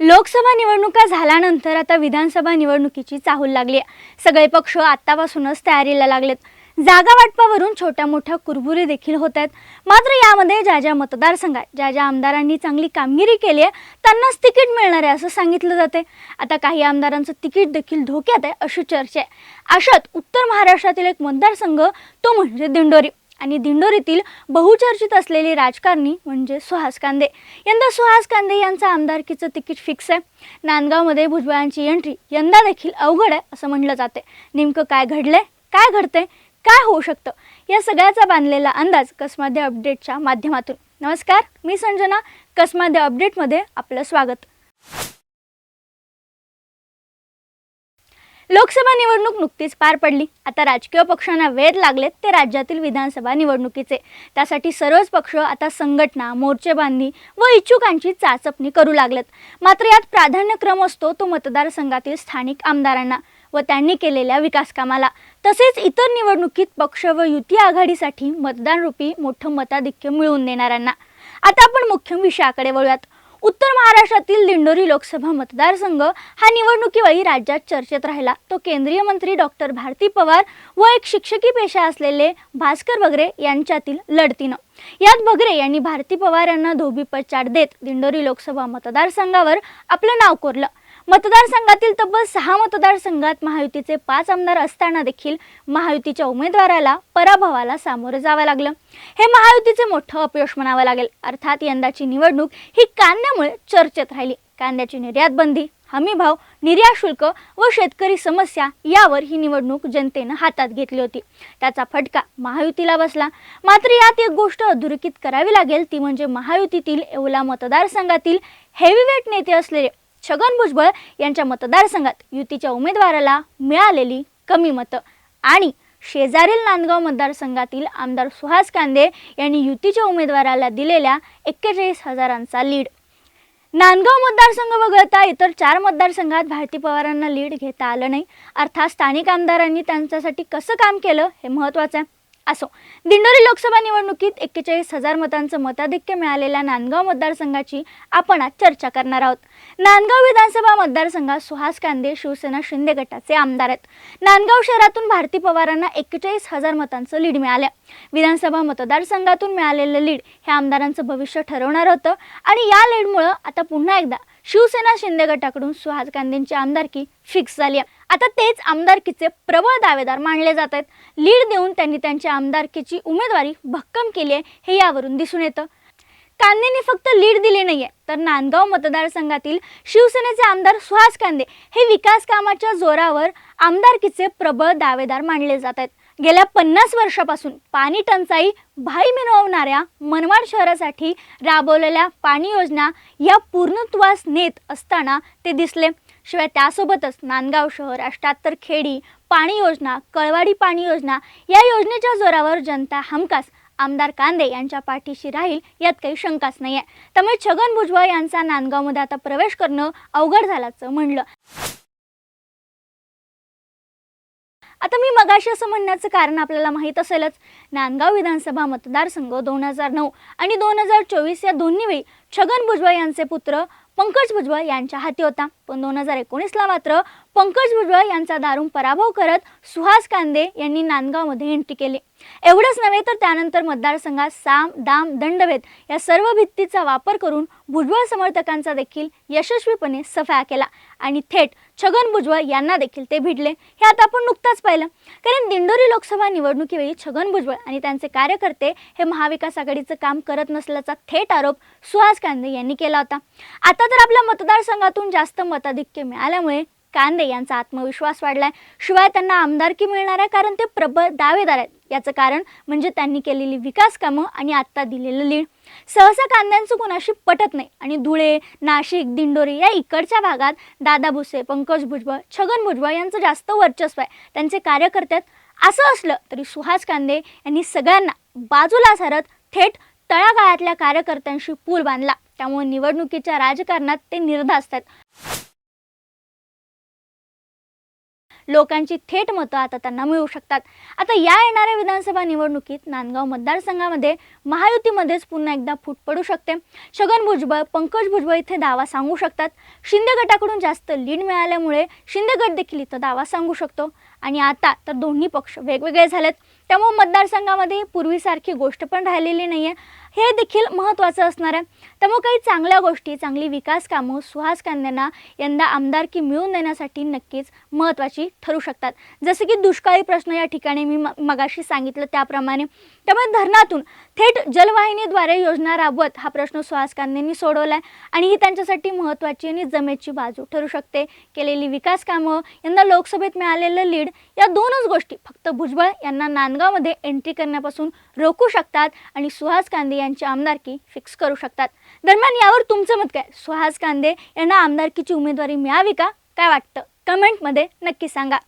लोकसभा निवडणुका झाल्यानंतर आता विधानसभा निवडणुकीची चाहूल लागली आहे. सगळे पक्ष आत्तापासूनच तयारीला लागलेत. जागा वाटपावरून छोट्या मोठ्या कुरबुरी देखील होत आहेत. मात्र यामध्ये ज्या ज्या मतदारसंघात ज्या ज्या आमदारांनी चांगली कामगिरी केली आहे त्यांनाच तिकीट मिळणार आहे असं सांगितलं जाते आता काही आमदारांचं तिकीट देखील धोक्यात आहे अशी चर्चा आहे. अशात उत्तर महाराष्ट्रातील एक मतदारसंघ तो म्हणजे दिंडोरी. आणि दिंडोरीतील बहुचर्चित असलेली राजकारणी म्हणजे सुहास कांदे. यंदा सुहास कांदे यांचं आमदारकीचं तिकीट फिक्स आहे. नांदगावमध्ये भुजबळांची एंट्री यंदा देखील अवघड आहे असं म्हटलं जाते. नेमकं काय घडलंय? काय घडतंय? काय होऊ शकतं? या सगळ्याचा बांधलेला अंदाज कसमाध्य अपडेटच्या माध्यमातून. नमस्कार मी संजना. कसमाध्य अपडेटमध्ये आपलं स्वागत. लोकसभा निवडणूक नुकतीच पार पडली. आता राजकीय पक्षांना वेध लागलेत ते राज्यातील विधानसभा निवडणुकीचे. त्यासाठी सर्वच पक्ष आता संघटना मोर्चेबांधणी व इच्छुकांची चाचपणी करू लागलेत. मात्र यात प्राधान्यक्रम असतो तो मतदारसंघातील स्थानिक आमदारांना व त्यांनी केलेल्या विकासकामाला. तसेच इतर निवडणुकीत पक्ष व युती आघाडीसाठी मतदानरूपी मोठं मताधिक्य मिळवून देणाऱ्यांना. आता आपण मुख्य विषयाकडे वळूयात. उत्तर महाराष्ट्रातील दिंडोरी लोकसभा मतदारसंघ हा निवडणुकीवेळी राज्यात चर्चेत राहिला. तो केंद्रीय मंत्री डॉक्टर भारती पवार व एक शिक्षकी पेशा असलेले भास्कर बगरे यांच्यातील लढतीनं. यात बगरे यांनी भारती पवार यांना धोबीपचार देत दिंडोरी लोकसभा मतदारसंघावर आपलं नाव कोरलं. मतदारसंघातील तब्बल सहा मतदारसंघात महायुतीचे पाच आमदार असताना देखील महायुतीच्या उमेदवाराला पराभवाला सामोरं जावं लागलं. हे महायुतीचे मोठं अपयश म्हणावं लागेल. अर्थात यंदाची निवडणूक ही कांद्यामुळे चर्चेत राहिली. कांद्याची निर्यात बंदी हमी भाव निर्यात शुल्क व शेतकरी समस्या यावर ही निवडणूक जनतेनं हातात घेतली होती. त्याचा फटका महायुतीला बसला. मात्र यात एक गोष्ट अधोरेखित करावी लागेल ती म्हणजे महायुतीतील येवला मतदारसंघातील हेवीवेट नेते असलेले छगन भुजबळ यांच्या मतदारसंघात युतीच्या उमेदवाराला मिळालेली कमी मतं. आणि शेजारील नांदगाव मतदारसंघातील आमदार सुहास कांदे यांनी युतीच्या उमेदवाराला दिलेल्या एक्केचाळीस हजारांचा लीड. नांदगाव मतदारसंघ वगळता इतर चार मतदारसंघात भारती पवारांना लीड घेता आलं नाही. अर्थात स्थानिक आमदारांनी त्यांच्यासाठी कसं काम केलं हे महत्त्वाचं आहे. असो. दिंडोरी लोकसभा निवडणुकीत एक्केचाळीस हजार मतांचं मताधिक्य मिळालेल्या नांदगाव मतदारसंघाची आपण आज चर्चा करणार आहोत. नांदगाव विधानसभा मतदारसंघात सुहास कांदे शिवसेना शिंदे गटाचे आमदार आहेत. नांदगाव शहरातून भारती पवारांना एक्केचाळीस हजार मतांचं लीड मिळालं. विधानसभा मतदारसंघातून मिळालेलं लीड हे आमदारांचं भविष्य ठरवणार होतं आणि या लीडमुळं आता पुन्हा एकदा शिवसेना शिंदे गटाकडून सुहास कांदेंची आमदारकी फिक्स झाली आहे. आता तेच आमदारकीचे प्रबळ दावेदार मानले जात आहेत. लीड देऊन त्यांनी त्यांच्या आमदारकीची उमेदवारी भक्कम केली आहे हे यावरून दिसून येतं. कांदेंनी फक्त लीड दिली नाहीये तर नांदगाव मतदारसंघातील शिवसेनेचे आमदार सुहास कांदे हे विकास कामाच्या जोरावर आमदारकीचे प्रबळ दावेदार मानले जात आहेत. गेल्या पन्नास वर्षापासून पाणी टंचाई भाई मिळवणाऱ्या मनमाड शहरासाठी राबवलेल्या पाणी योजना या पूर्णत्वास नेत असताना ते दिसले. शिवाय त्यासोबतच नांदगाव शहर अष्ट्याहत्तर खेडी पाणी योजना कळवाडी पाणी योजना या योजनेच्या जोरावर जनता हमखास आमदार कांदे यांच्या पाठीशी राहील यात काही शंकाच नाही आहे त्यामुळे छगन भुजबळ यांचा नांदगावमध्ये आता प्रवेश करणं अवघड झाल्याचं म्हणलं. आता मी मगाशी असं म्हणण्याचं कारण आपल्याला माहीत असेलच. नांदगाव विधानसभा मतदारसंघ दोन हजार नऊ आणि दोन हजार चोवीस या दोन्ही वेळी छगन भुजबळ यांचे पुत्र पंकज भुजबळ यांच्या हाती होता. पण दोन हजार एकोणीसला मात्र पंकज भुजबळ यांचा दारुण पराभव करत सुहास कांदे यांनी नांदगावमध्ये एंट्री केली. एवढंच नव्हे तर त्यानंतर मतदारसंघात साम दाम दंडभेद या सर्व भित्तीचा वापर करून भुजबळ समर्थकांचा देखील यशस्वीपणे सफाया केला. आणि थेट छगन भुजबळ यांना देखील ते भिडले हे आता आपण नुकताच पाहिलं. कारण दिंडोरी लोकसभा निवडणुकीवेळी छगन भुजबळ आणि त्यांचे कार्यकर्ते हे महाविकास आघाडीचं काम करत नसल्याचा थेट आरोप सुहास कांदे यांनी केला होता. आता तर आपल्या मतदारसंघातून जास्त मताधिक्य मिळाल्यामुळे कांदे यांचा आत्मविश्वास वाढलाय. शिवाय त्यांना आमदारकी मिळणार आहे कारण ते प्रबळ दावेदार आहेत. याचं कारण म्हणजे त्यांनी केलेली विकास कामं आणि आत्ता दिलेलं लीड. सहसा कांद्यांचं कोणाशी पटत नाही. आणि धुळे नाशिक दिंडोरी या इकडच्या भागात दादा भुसे पंकज भुजबळ छगन भुजबळ यांचं जास्त वर्चस्व आहे. त्यांचे कार्यकर्ते असं असलं तरी सुहास कांदे यांनी सगळ्यांना बाजूला सरत थेट तळागाळातल्या कार्यकर्त्यांशी पूल बांधला. त्यामुळे निवडणुकीच्या राजकारणात ते निर्धास्त आहेत. लोकांची थेट मतं आता त्यांना मिळू शकतात. आता या येणाऱ्या विधानसभा निवडणुकीत नांदगाव मतदारसंघामध्ये महायुतीमध्येच पुन्हा एकदा फूट पडू शकते. छगन भुजबळ पंकज भुजबळ इथे दावा सांगू शकतात. शिंदे गटाकडून जास्त लीड मिळाल्यामुळे शिंदे गट देखील इथं दावा सांगू शकतो. आणि आता तर दोन्ही पक्ष वेगवेगळे झालेत. त्यामुळे मतदारसंघामध्ये पूर्वीसारखी गोष्ट पण राहिलेली नाही आहे हे देखील महत्त्वाचं असणार आहे. त्यामुळे काही चांगल्या गोष्टी चांगली विकास कामं सुहास कांद्यांना यंदा आमदारकी मिळवून देण्यासाठी नक्कीच महत्त्वाची ठरू शकतात. जसं की दुष्काळी प्रश्न या ठिकाणी मी म मगाशी सांगितलं त्याप्रमाणे. त्यामुळे धरणातून थेट जलवाहिनीद्वारे योजना राबवत हा प्रश्न सुहास कांदेंनी सोडवला आहे आणि ही त्यांच्यासाठी महत्त्वाची आणि जमेची बाजू ठरू शकते. केलेली विकास कामं यंदा लोकसभेत मिळालेलं लीड या दोनच गोष्टी फक्त भुजबळ यांना नांदगावमध्ये एंट्री करण्यापासून रोखू शकतात आणि सुहास कांदे यांची आमदारकी फिक्स करू शकतात. दरम्यान यावर तुमचं मत काय? सुहास कांदे यांना आमदारकीची उमेदवारी मिळावी का? काय वाटतं? कमेंटमध्ये नक्की सांगा.